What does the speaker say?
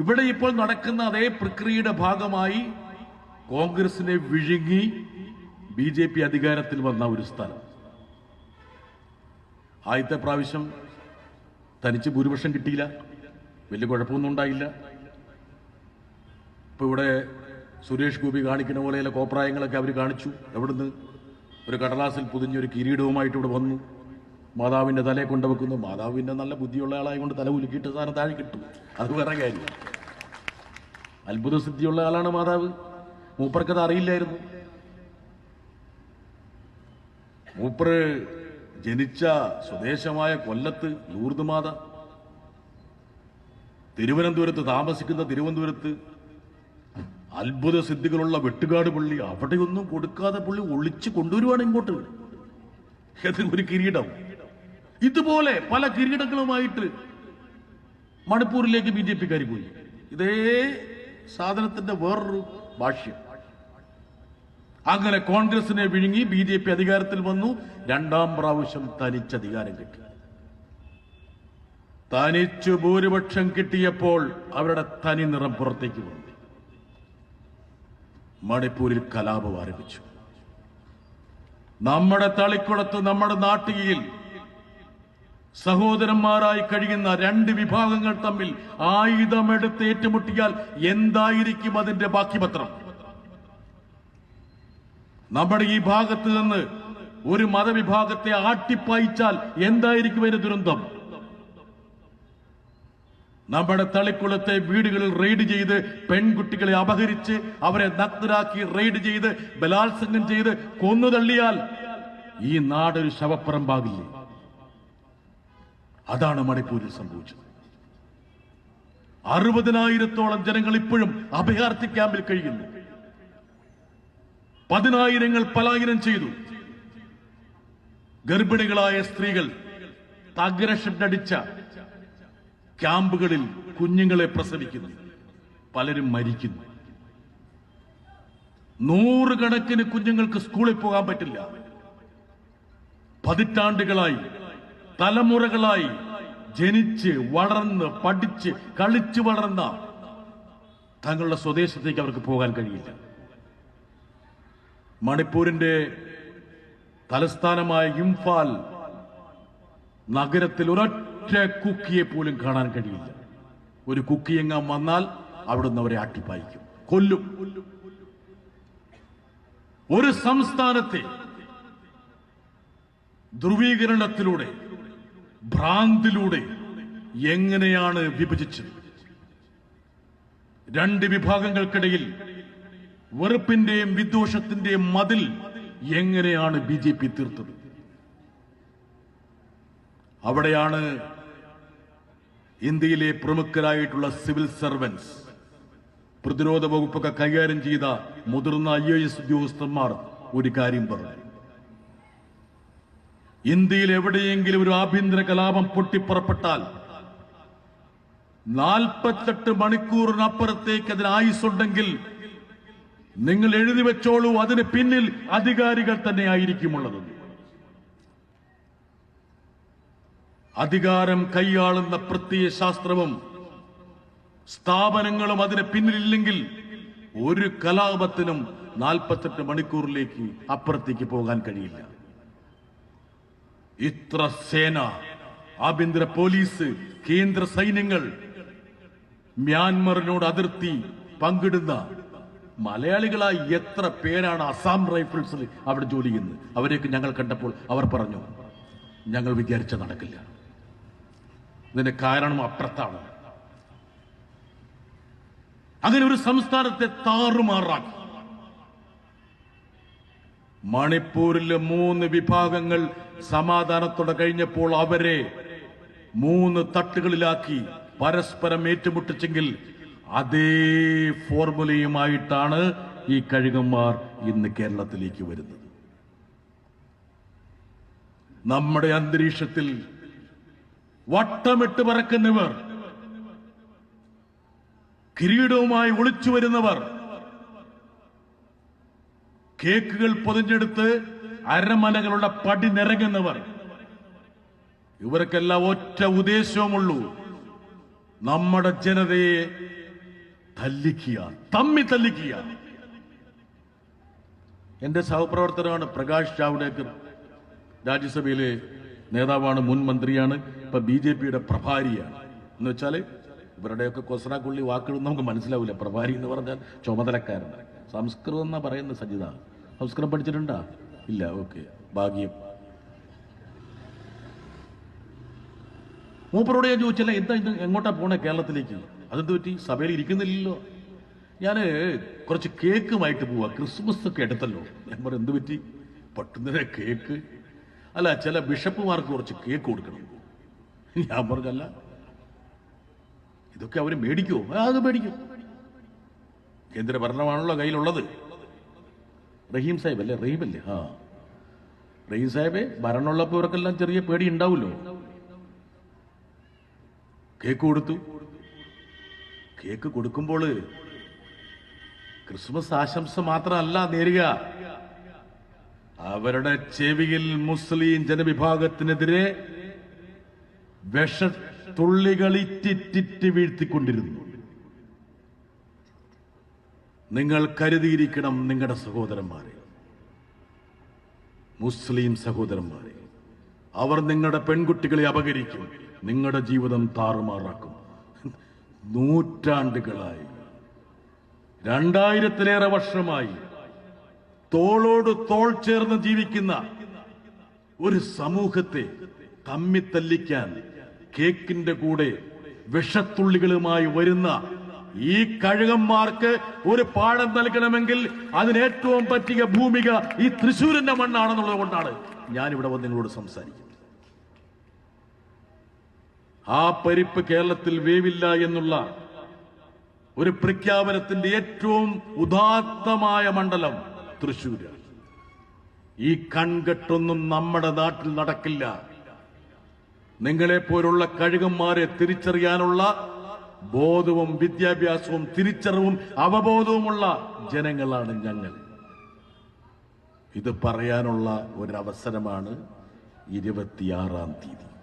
ഇവിടെ ഇപ്പോൾ നടക്കുന്ന അതേ പ്രക്രിയയുടെ ഭാഗമായി കോൺഗ്രസിനെ വിഴുങ്ങി ബി ജെ പി അധികാരത്തിൽ വന്ന ഒരു സ്ഥലം. ആദ്യത്തെ പ്രാവശ്യം തനിച്ച് ഭൂരിപക്ഷം കിട്ടിയില്ല. വലിയ കുഴപ്പമൊന്നും ഉണ്ടായില്ല. ഇപ്പൊ ഇവിടെ സുരേഷ് ഗോപി കാണിക്കുന്ന പോലെയുള്ള കോപ്രായങ്ങളൊക്കെ അവർ കാണിച്ചു. എവിടുന്ന് ഒരു കടലാസിൽ പൊതിഞ്ഞൊരു കിരീടവുമായിട്ട് ഇവിടെ വന്നു. മാതാവിന്റെ തലയെ കൊണ്ടുവെക്കുന്നു. മാതാവിന്റെ നല്ല ബുദ്ധിയുള്ള ആളായതുകൊണ്ട് തല ഉലുക്കിയിട്ട് സാധനം താഴെ കിട്ടും. അത് വേറെ കാര്യം. അത്ഭുത സിദ്ധിയുള്ള ആളാണ് മാതാവ്. മൂപ്പർക്കത് അറിയില്ലായിരുന്നു. മൂപ്പർ ജനിച്ച സ്വദേശമായ കൊല്ലത്ത് ലൂർദ് മാത തിരുവനന്തപുരത്ത് താമസിക്കുന്ന തിരുവനന്തപുരത്ത് അത്ഭുത സിദ്ധികളുള്ള വെട്ടുകാട് പുള്ളി അവിടെയൊന്നും കൊടുക്കാതെ പുള്ളി ഒളിച്ചു കൊണ്ടുവരുവാണ് ഇങ്ങോട്ട്. അത് ഒരു കിരീടം ഇതുപോലെ പല കിരീടങ്ങളുമായിട്ട് മണിപ്പൂരിലേക്ക് ബി ജെ പിക്കാർ പോയി. ഇതേ സാധനത്തിന്റെ വേറൊരു ഭാഷ്യം. അങ്ങനെ കോൺഗ്രസിനെ വിഴുങ്ങി ബി ജെ പി അധികാരത്തിൽ വന്നു. രണ്ടാം പ്രാവശ്യം തനിച്ച് അധികാരം കിട്ടി. തനിച്ചു ഭൂരിപക്ഷം കിട്ടിയപ്പോൾ അവരുടെ തനി നിറം പുറത്തേക്ക് വന്നു. മണിപ്പൂരിൽ കലാപം ആരംഭിച്ചു. നമ്മുടെ തളിക്കുളത്ത് നമ്മുടെ നാട്ടികയിൽ സഹോദരന്മാരായി കഴിയുന്ന രണ്ട് വിഭാഗങ്ങൾ തമ്മിൽ ആയുധമെടുത്ത് ഏറ്റുമുട്ടിയാൽ എന്തായിരിക്കും അതിന്റെ ബാക്കിപത്രം? നമ്മുടെ ഈ ഭാഗത്ത് നിന്ന് ഒരു മതവിഭാഗത്തെ ആട്ടിപ്പായിച്ചാൽ എന്തായിരിക്കും അതിന്റെ ദുരന്തം? നമ്മുടെ തളിക്കുളത്തെ വീടുകളിൽ റെയ്ഡ് ചെയ്ത് പെൺകുട്ടികളെ അപഹരിച്ച് അവരെ നഗ്നരാക്കി റെയ്ഡ് ചെയ്ത് ബലാത്സംഗം ചെയ്ത് കൊന്നു തള്ളിയാൽ ഈ നാടൊരു ശവപ്പറമ്പാകില്ലേ? അതാണ് മണിപ്പൂരിൽ സംഭവിച്ചത്. അറുപതിനായിരത്തോളം ജനങ്ങൾ ഇപ്പോഴും അഭയാർത്ഥി ക്യാമ്പിൽ കഴിയുന്നു. പതിനായിരങ്ങൾ പലായനം ചെയ്തു. ഗർഭിണികളായ സ്ത്രീകൾ തഗ്രഷഡടിച്ച ക്യാമ്പുകളിൽ കുഞ്ഞുങ്ങളെ പ്രസവിക്കുന്നു. പലരും മരിക്കുന്നു. നൂറുകണക്കിന് കുഞ്ഞുങ്ങൾക്ക് സ്കൂളിൽ പോകാൻ പറ്റില്ല. പതിറ്റാണ്ടുകളായി തലമുറകളായി ജനിച്ച് വളർന്ന് പഠിച്ച് കളിച്ച് വളർന്ന തങ്ങളുടെ സ്വദേശത്തേക്ക് അവർക്ക് പോകാൻ കഴിയില്ല. മണിപ്പൂരിന്റെ തലസ്ഥാനമായ ഇംഫാൽ നഗരത്തിൽ ഒരൊറ്റ കുക്കിയെ പോലും കാണാൻ കഴിയില്ല. ഒരു കുക്കിയെങ്ങാൻ വന്നാൽ അവിടുന്ന് അവരെ ആട്ടിപ്പായിക്കും കൊല്ലും. ഒരു സംസ്ഥാനത്തെ ധ്രുവീകരണത്തിലൂടെ ഭ്രാന്തിലൂടെ എങ്ങനെയാണ് വിഭജിച്ചത്? രണ്ട് വിഭാഗങ്ങൾക്കിടയിൽ വെറുപ്പിന്റെയും വിദ്വേഷത്തിന്റെയും മതിൽ എങ്ങനെയാണ് ബി ജെ പി തീർത്തത്? അവിടെയാണ് ഇന്ത്യയിലെ പ്രമുഖരായിട്ടുള്ള സിവിൽ സർവൻസ് പ്രതിരോധ വകുപ്പൊക്കെ കൈകാര്യം ചെയ്ത മുതിർന്ന ഐ എസ് ഉദ്യോഗസ്ഥന്മാർ ഒരു കാര്യം പറഞ്ഞു ഇന്ത്യയിൽ എവിടെയെങ്കിലും ഒരു ആഭ്യന്തര കലാപം പൊട്ടിപ്പുറപ്പെട്ടാൽ നാൽപ്പത്തെട്ട് മണിക്കൂറിനപ്പുറത്തേക്ക് അതിന് ആയുസ്സുണ്ടെങ്കിൽ നിങ്ങൾ എഴുതി വെച്ചോളൂ അതിന് പിന്നിൽ അധികാരികൾ തന്നെ ആയിരിക്കുമുള്ളത് അധികാരം കൈയാളുന്ന പ്രത്യയ ശാസ്ത്രവും സ്ഥാപനങ്ങളും അതിന് പിന്നിലില്ലെങ്കിൽ ഒരു കലാപത്തിനും നാൽപ്പത്തെട്ട് മണിക്കൂറിലേക്ക് അപ്പുറത്തേക്ക് പോകാൻ കഴിയില്ല. ഇത്ര സേന ആഭ്യന്തര പോലീസ് കേന്ദ്ര സൈന്യങ്ങൾ മ്യാൻമറിനോട് അതിർത്തി പങ്കിടുന്ന മലയാളികളായി എത്ര പേരാണ് അസാം റൈഫിൾസിൽ അവിടെ ജോലി ചെയ്യുന്നത്? അവരെയൊക്കെ ഞങ്ങൾ കണ്ടപ്പോൾ അവർ പറഞ്ഞു ഞങ്ങൾ വിചാരിച്ച നടക്കില്ല. ഇതിന്റെ കാരണം അപ്പുറത്താണ്. അങ്ങനെ ഒരു സംസ്ഥാനത്തെ താറുമാറാക്കി. മണിപ്പൂരിലെ മൂന്ന് വിഭാഗങ്ങൾ സമാധാനത്തോടെ കഴിഞ്ഞപ്പോൾ അവരെ മൂന്ന് തട്ടുകളിലാക്കി പരസ്പരം ഏറ്റുമുട്ടിച്ചെങ്കിൽ അതേ ഫോർമുലയുമായിട്ടാണ് ഈ കഴുകന്മാർ ഇന്ന് കേരളത്തിലേക്ക് വരുന്നത്. നമ്മുടെ അന്തരീക്ഷത്തിൽ വട്ടമിട്ട് പറക്കുന്നവർ കിരീടവുമായി ഒളിച്ചു വരുന്നവർ കേക്കുകൾ പൊതിഞ്ഞെടുത്ത് അരമനകളുടെ പടി നിറങ്ങുന്നവർ. ഇവർക്കെല്ലാം ഒറ്റ ഉദ്ദേശവുമുള്ളൂ. നമ്മുടെ ജനതയെ തല്ലിക്കുക തമ്മി തല്ലിക്കുക. എന്റെ സഹപ്രവർത്തകനാണ് പ്രകാശ് ജാവ്ഡേക്കർ രാജ്യസഭയിലെ നേതാവാണ് മുൻ മന്ത്രിയാണ് ഇപ്പൊ ബി ജെ പിയുടെ പ്രഭാരിയാണ്. എന്ന് വെച്ചാൽ ഇവരുടെയൊക്കെ കൊസറാക്കുള്ളി വാക്കുകൾ നമുക്ക് മനസ്സിലാവില്ല. പ്രഭാരി എന്ന് പറഞ്ഞാൽ ചുമതലക്കാരൻ. സംസ്കൃതം എന്നാ പറയുന്നത് സജിത? സംസ്കൃതം പഠിച്ചിട്ടുണ്ടാ? ഇല്ല ഓക്കെ. ഭാഗ്യം. മൂപ്പരോട് ഞാൻ ചോദിച്ചല്ല എന്താ ഇത് എങ്ങോട്ടാ പോണേ കേരളത്തിലേക്ക്? അതെന്ത് പറ്റി? സഭയിൽ ഇരിക്കുന്നില്ലല്ലോ. ഞാൻ കുറച്ച് കേക്കുമായിട്ട് പോവാ. ക്രിസ്മസ് ഒക്കെ എടുത്തല്ലോ. ഞാൻ എന്ത് പറ്റി? പെട്ടെന്ന് കേക്ക്? അല്ല ചില ബിഷപ്പുമാർക്ക് കുറച്ച് കേക്ക് കൊടുക്കണം. ഞാൻ പറഞ്ഞല്ല ഇതൊക്കെ അവർ മേടിക്കുമോ അത് മേടിക്കും. കേന്ദ്ര ഭരണമാണല്ലോ കയ്യിലുള്ളത്. റഹീം സാഹിബ് അല്ലേ? റഹീം അല്ലേ? ആ റഹീം സാഹിബ് ഭരണമുള്ളപ്പോൾ ഇവർക്കെല്ലാം ചെറിയ പേടി ഉണ്ടാവുമല്ലോ. കേക്ക് കൊടുത്തു. കേക്ക് കൊടുക്കുമ്പോൾ ക്രിസ്മസ് ആശംസ മാത്രമല്ല നേരുക. അവരുടെ ചെവിയിൽ മുസ്ലിം ജനവിഭാഗത്തിനെതിരെ വിഷ തുള്ളികളിറ്റിറ്റിറ്റ് വീഴ്ത്തിക്കൊണ്ടിരുന്നു. നിങ്ങൾ കരുതിയിരിക്കണം നിങ്ങളുടെ സഹോദരന്മാരെ. മുസ്ലിം സഹോദരന്മാരെ അവർ നിങ്ങളുടെ പെൺകുട്ടികളെ അപകരിക്കും നിങ്ങളുടെ ജീവിതം താറുമാറാക്കും. നൂറ്റാണ്ടുകളായി. രണ്ടായിരത്തിലേറെ വർഷമായി തോളോട് തോൾ ചേർന്ന് ജീവിക്കുന്ന ഒരു സമൂഹത്തെ തമ്മിത്തല്ലിക്കാൻ കേക്കിന്റെ കൂടെ വിഷത്തുള്ളികളുമായി വരുന്ന ഈ കഴുകന്മാർക്ക് ഒരു പാഠം നൽകണമെങ്കിൽ അതിന് ഏറ്റവും പറ്റിയ ഭൂമിക ഈ തൃശൂരിന്റെ മണ്ണാണെന്നുള്ളത് കൊണ്ടാണ് ഞാനിവിടെ വന്ന് നിങ്ങളോട് സംസാരിക്കുന്നത്. ആ പരിപ്പ് കേരളത്തിൽ വേവില്ല എന്നുള്ള ഒരു പ്രഖ്യാപനത്തിന്റെ ഏറ്റവും ഉദാത്തമായ മണ്ഡലം തൃശ്ശൂര് ഈ കൺകെട്ടൊന്നും നമ്മുടെ നാട്ടിൽ നടക്കില്ല. നിങ്ങളെ പോലുള്ള കഴുകന്മാരെ തിരിച്ചറിയാനുള്ള ബോധവും വിദ്യാഭ്യാസവും തിരിച്ചറിവും അവബോധവുമുള്ള ജനങ്ങളാണ് ഞങ്ങൾ. ഇത് പറയാനുള്ള ഒരവസരമാണ് ഇരുപത്തിയാറാം തീയതി.